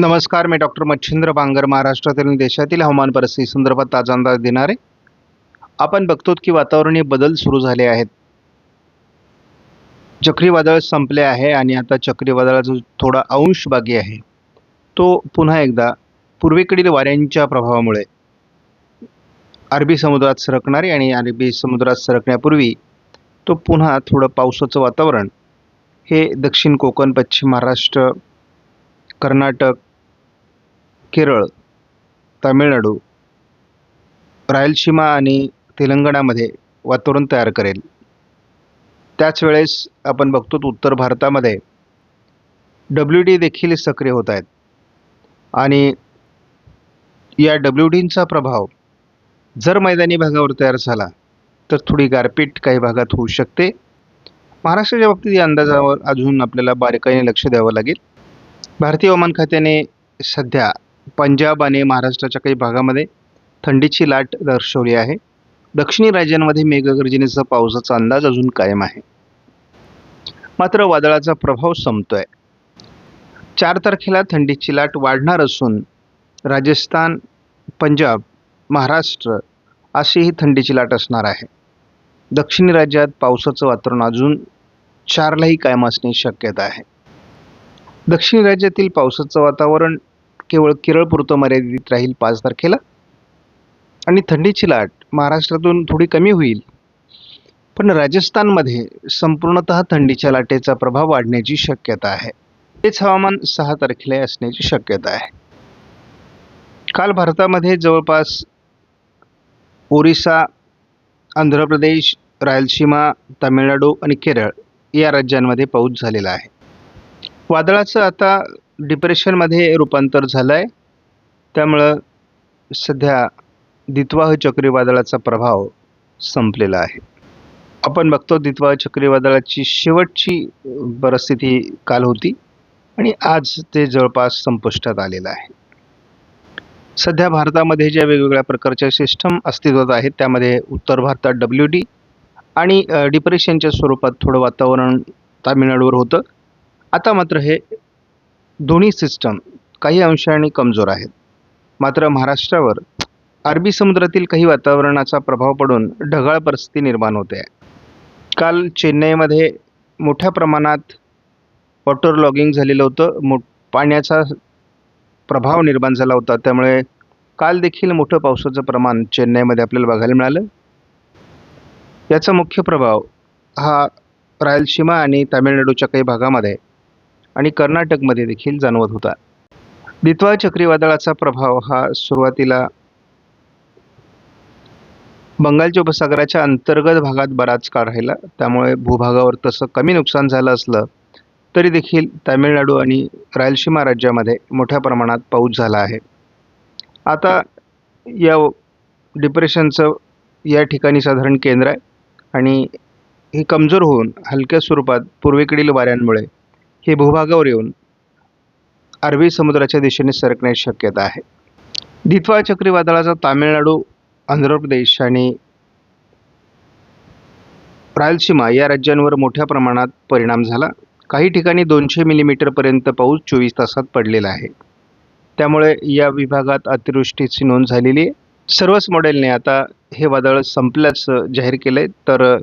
नमस्कार मी डॉक्टर मच्छिंद्र बांगर महाराष्ट्रातील आणि देशातील हवामान परिस्थिती संदर्भात ताजा अंदाज देणार. आहे आपण बघतो की वातावरणीय बदल सुरू झाले आहेत. चक्रीवादळ संपले आहे आणि आता चक्रीवादळाचा थोडा अंश बाकी आहे. तो पुन्हा एकदा पूर्वेकडील वाऱ्यांच्या प्रभावामुळे अरबी समुद्रात सरकणारे आणि अरबी समुद्रात सरकण्यापूर्वी तो पुन्हा थोडं पावसाचं वातावरण. हे दक्षिण कोकण पश्चिम महाराष्ट्र कर्नाटक केरळ तामिळनाडू रायलसीमा आणि तेलंगणामध्ये वातावरण तयार करेल. त्याच वेळेस आपण बघतो उत्तर भारतामध्ये डब्ल्यू डी देखील सक्रिय होत आहेत. आणि या डब्ल्यू डींचा प्रभाव जर मैदानी भागावर तयार झाला तर थोडी गारपीट काही भागात होऊ शकते. महाराष्ट्राच्या बाबतीत या अंदाजावर अजून आपल्याला बारकाईने लक्ष द्यावं लागेल. भारतीय हवामान खात्याने सध्या पंजाब आणि महाराष्ट्राच्या काही भागामध्ये थंडीची लाट दर्शवली आहे. दक्षिणी राज्यांमध्ये मेघगर्जनेचा पावसाचा अंदाज अजून कायम आहे. मात्र वादळाचा प्रभाव संपतोय. चार तारखेला थंडीची लाट वाढणार असून राजस्थान पंजाब महाराष्ट्र अशी ही थंडीची लाट असणार आहे. दक्षिणी राज्यात पावसाचं वातावरण अजून चारलाही कायम असण्याची शक्यता आहे. दक्षिण राज्यातील पावसाचं वातावरण केवळ केरळपुरतं मर्यादित राहील पाच तारखेला. आणि थंडीची लाट महाराष्ट्रातून थोडी कमी होईल. पण राजस्थानमध्ये संपूर्णत थंडीच्या लाटेचा प्रभाव वाढण्याची शक्यता आहे. तेच हवामान सहा तारखेला असण्याची शक्यता आहे. काल भारतामध्ये जवळपास ओरिसा आंध्र प्रदेश रायलसीमा तामिळनाडू आणि केरळ या राज्यांमध्ये पाऊस झालेला आहे. वादळाचं आता डिप्रेशनमध्ये रूपांतर झालं आहे त्यामुळं सध्या दित्वाह चक्रीवादळाचा प्रभाव संपलेला आहे. आपण बघतो दित्वाह चक्रीवादळाची शेवटची परिस्थिती काल होती आणि आज ते जवळपास संपुष्टात आलेलं आहे. सध्या भारतामध्ये ज्या वेगवेगळ्या प्रकारच्या सिस्टम अस्तित्वात आहेत त्यामध्ये उत्तर भारतात डब्ल्यू डी आणि डिप्रेशनच्या स्वरूपात थोडं वातावरण तामिळनाडूवर होतं. आता मात्र हे दोन्ही सिस्टम काही अंशाने कमजोर आहेत. मात्र महाराष्ट्रावर अरबी समुद्रातील काही वातावरणाचा प्रभाव पडून ढगाळ परिस्थिती निर्माण होते आहे. काल चेन्नईमध्ये मोठ्या प्रमाणात वॉटर लॉगिंग झालेलं होतं. मो पाण्याचा प्रभाव निर्माण झाला होता. त्यामुळे काल देखील मोठं पावसाचं प्रमाण चेन्नईमध्ये आपल्याला बघायला मिळालं. याचा मुख्य प्रभाव हा रायलसीमा आणि तामिळनाडूच्या काही भागामध्ये आणि कर्नाटकमध्ये देखील जाणवत होता. दित्वा चक्रीवादळाचा प्रभाव हा सुरुवातीला बंगालच्या उपसागराच्या अंतर्गत भागात बराच काळ राहिला. त्यामुळे भूभागावर तसं कमी नुकसान झालं असलं तरी देखील तामिळनाडू आणि रायलसीमा राज्यामध्ये मोठ्या प्रमाणात पाऊस झाला आहे. आता या डिप्रेशनचं या ठिकाणी साधारण केंद्र आहे आणि हे कमजोर होऊन हलक्या स्वरूपात पूर्वेकडील वाऱ्यांमुळे हे भूभागावर येऊन अरबी समुद्राच्या दिशेने सरकण्याची शक्यता आहे. दित्वा चक्रीवादळाचा तामिळनाडू आंध्र प्रदेश आणि रायलसीमा या राज्यांवर मोठ्या प्रमाणात परिणाम झाला. काही ठिकाणी दोनशे मिलीमीटरपर्यंत पाऊस चोवीस तासात पडलेला आहे. त्यामुळे या विभागात अतिवृष्टीची नोंद झालेली आहे. सर्वच मॉडेलने आता हे वादळ संपल्याचं जाहीर केलं आहे तर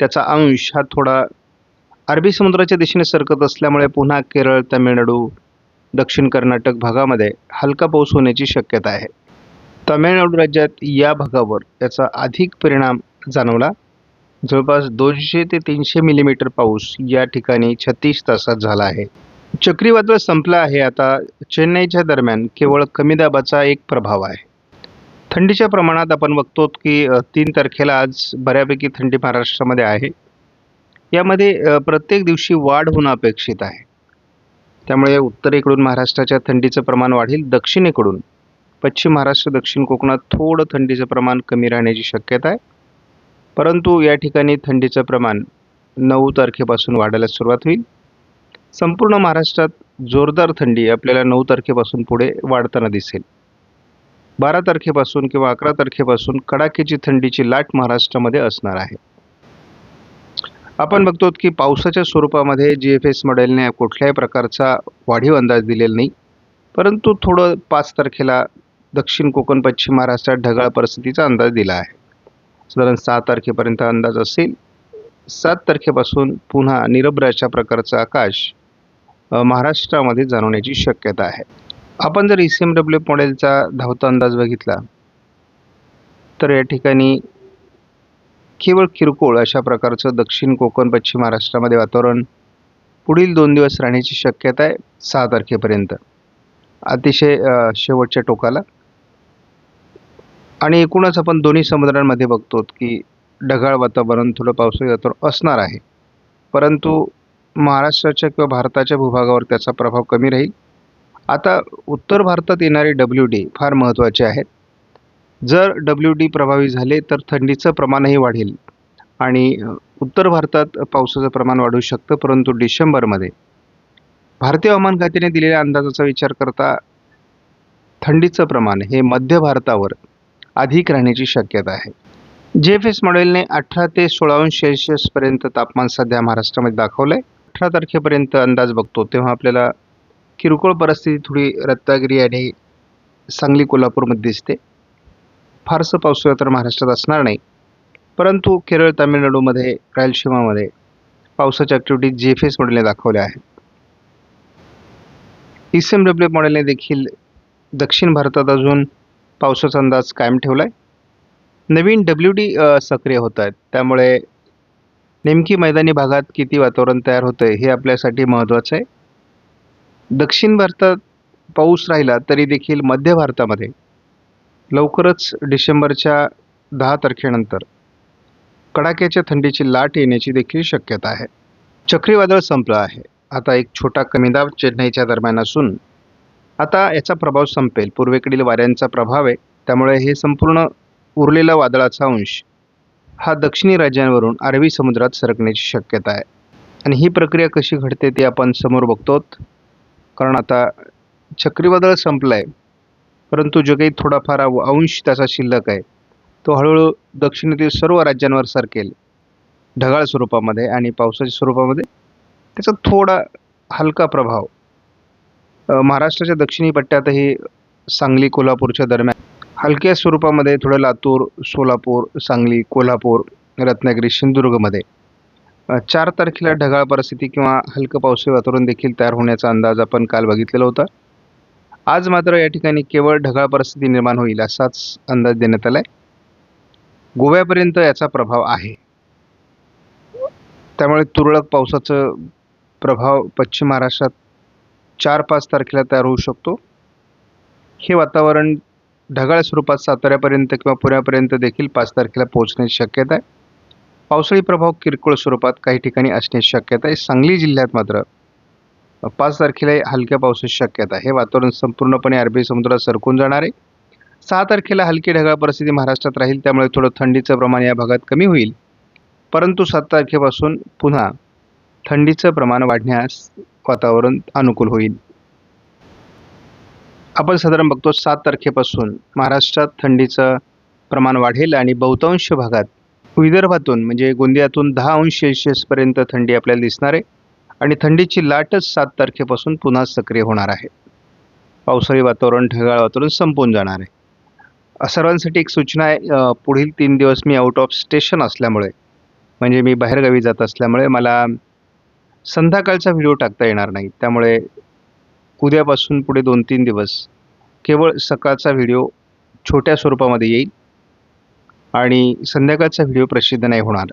त्याचा अंश हा थोडा अरबी समुद्राच्या दिशेने सरकत असल्यामुळे पुन्हा केरळ तामिळनाडू दक्षिण कर्नाटक भागामध्ये हलका पाऊस होण्याची शक्यता आहे. तामिळनाडू राज्यात या भागावर याचा अधिक परिणाम जाणवला. जवळपास दोनशे ते तीनशे मिलीमीटर पाऊस या ठिकाणी छत्तीस तासात झाला आहे. चक्रीवादळ संपलं आहे. आता चेन्नईच्या दरम्यान केवळ कमी दाबाचा एक प्रभाव आहे. थंडीच्या प्रमाणात आपण बघतो की तीन तारखेला आज बऱ्यापैकी थंडी महाराष्ट्रामध्ये आहे. यामध्ये प्रत्येक दिवशी वाढ होणं अपेक्षित आहे. त्यामुळे उत्तरेकडून महाराष्ट्राच्या थंडीचं प्रमाण वाढेल दक्षिणेकडून. पश्चिम महाराष्ट्र दक्षिण कोकणात थोडं थंडीचं प्रमाण कमी राहण्याची शक्यता आहे. परंतु या ठिकाणी थंडीचं प्रमाण नऊ तारखेपासून वाढायला सुरुवात होईल. संपूर्ण महाराष्ट्रात जोरदार थंडी आपल्याला नऊ तारखेपासून पुढे वाढताना दिसेल. बारा तारखेपासून किंवा अकरा तारखेपासून कडाक्याची थंडीची लाट महाराष्ट्रामध्ये असणार आहे. आपण बघतो की पावसाच्या स्वरूपामध्ये जी एफ एस मॉडेलने कुठल्याही प्रकारचा वाढीव अंदाज दिलेला नाही. परंतु थोडं पाच तारखेला दक्षिण कोकण पश्चिम महाराष्ट्रात ढगाळ परिस्थितीचा अंदाज दिला आहे. साधारण सहा तारखेपर्यंत अंदाज असेल. सात तारखेपासून पुन्हा निरभ्राच्या प्रकारचं आकाश महाराष्ट्रामध्ये जाणवण्याची शक्यता आहे. आपण जर ई सी एम डब्ल्यू मॉडेलचा धावता अंदाज बघितला तर या ठिकाणी केवळ किरकोळ अशा प्रकारचं दक्षिण कोकण पश्चिम महाराष्ट्रामध्ये वातावरण पुढील दोन दिवस राहण्याची शक्यता आहे सहा तारखेपर्यंत. अतिशय शेवटच्या टोकाला. आणि एकूणच आपण दोन्ही समुद्रांमध्ये बघतो की ढगाळ वातावरण थोडं पावसाळी वातावरण असणार आहे. परंतु महाराष्ट्राच्या किंवा भारताच्या भूभागावर त्याचा प्रभाव कमी राहील. आता उत्तर भारतात येणारे डब्ल्यू डी फार महत्त्वाचे आहेत. जर डब्ल्यू डी प्रभावी झाले तर थंडीचं प्रमाणही वाढेल. आणि उत्तर भारतात पावसाचं प्रमाण वाढू शकतं परंतु डिसेंबरमध्ये. भारतीय हवामान खात्याने दिलेल्या अंदाजाचा विचार करता थंडीचं प्रमाण हे मध्य भारतावर अधिक राहण्याची शक्यता आहे. जे एफ एस मॉडेलने अठरा ते सोळा अंश सेल्सिअसपर्यंत तापमान सध्या महाराष्ट्रामध्ये दाखवलं आहे अठरा तारखेपर्यंत अंदाज बघतो तेव्हा आपल्याला किरकोळ परिस्थिती थोडी रत्नागिरी आणि सांगली कोल्हापूरमध्ये दिसते. फारसं पावसाळा तर महाराष्ट्रात असणार नाही. परंतु केरळ तामिळनाडूमध्ये रायलसीमामध्ये पावसाच्या ॲक्टिव्हिटीज जी एफ एस मॉडेलने दाखवल्या आहेत. ई सी एम डब्ल्यू मॉडेलने देखील दक्षिण भारतात अजून पावसाचा अंदाज कायम ठेवला आहे नवीन डब्ल्यू डी सक्रिय होत आहेत. त्यामुळे नेमकी मैदानी भागात किती वातावरण तयार होतं आहे हे आपल्यासाठी महत्त्वाचं आहे. दक्षिण भारतात पाऊस राहिला तरी देखील मध्य भारतामध्ये लवकरच डिसेंबरच्या दहा तारखेनंतर कडाक्याच्या थंडीची लाट येण्याची देखील शक्यता आहे. चक्रीवादळ संपलं आहे. आता एक छोटा कमी दाब चेन्नईच्या दरम्यान असून आता याचा प्रभाव संपेल. पूर्वेकडील वाऱ्यांचा प्रभाव आहे. त्यामुळे हे संपूर्ण उरलेला वादळाचा अंश हा दक्षिणी राज्यांवरून अरबी समुद्रात सरकण्याची शक्यता आहे. आणि ही प्रक्रिया कशी घडते ते आपण समोर बघतो कारण आता चक्रीवादळ संपलं आहे परंतु जो काही थोडाफार अंश त्याचा शिल्लक आहे तो हळूहळू दक्षिणेतील सर्व राज्यांवर सरकेल. ढगाळ स्वरूपामध्ये आणि पावसाच्या स्वरूपामध्ये त्याचा थोडा हलका प्रभाव. महाराष्ट्राच्या दक्षिणी पट्ट्यातही सांगली कोल्हापूरच्या दरम्यान हलक्या स्वरूपामध्ये थोडं लातूर सोलापूर सांगली कोल्हापूर रत्नागिरी सिंधुदुर्गमध्ये. चार तारखेला ढगाळ परिस्थिती किंवा हलकं पावसाळी वातावरण देखील तयार होण्याचा अंदाज आपण काल बघितलेला होता. आज मात्र या ठिकाणी केवळ ढगाळ परिस्थिती निर्माण होईल असाच अंदाज देण्यात आला आहे गोव्यापर्यंत याचा प्रभाव आहे. त्यामुळे तुरळक पावसाचं प्रभाव पश्चिम महाराष्ट्रात चार पाच तारखेला तयार होऊ शकतो. हे वातावरण ढगाळ स्वरूपात साताऱ्यापर्यंत किंवा पुण्यापर्यंत देखील पाच तारखेला पोहोचण्याची शक्यता आहे. पावसाळी प्रभाव किरकोळ स्वरूपात काही ठिकाणी असण्याची शक्यता आहे. सांगली जिल्ह्यात मात्र पाच तारखेला हलक्या पावसाची शक्यता आहे. हे वातावरण संपूर्णपणे अरबी समुद्रात सरकून जाणार आहे. सहा तारखेला हलकी ढगाळ परिस्थिती महाराष्ट्रात राहील त्यामुळे थोडं थंडीचं प्रमाण या भागात कमी होईल. परंतु सात तारखेपासून पुन्हा थंडीचं प्रमाण वाढण्यास वातावरण अनुकूल होईल. आपण साधारण बघतो सात तारखेपासून महाराष्ट्रात थंडीचं प्रमाण वाढेल आणि बहुतांश भागात विदर्भातून म्हणजे गोंदियातून दहा अंश सेल्सिअसपर्यंत थंडी आपल्याला दिसणार आहे. आणि थंडीची लाटच सात तारखेपासून पुन्हा सक्रिय होणार आहे. पावसाळी वातावरण ढगाळ वातावरण संपून जाणार आहे. सर्वांसाठी एक सूचना आहे पुढील तीन दिवस मी आउट ऑफ स्टेशन असल्यामुळे म्हणजे मी बाहेरगावी जात असल्यामुळे मला संध्याकाळचा व्हिडिओ टाकता येणार नाही. त्यामुळे उद्यापासून पुढे दोन तीन दिवस केवळ सकाळचा व्हिडिओ छोट्या स्वरूपामध्ये येईल आणि संध्याकाळचा व्हिडिओ प्रसिद्ध नाही होणार.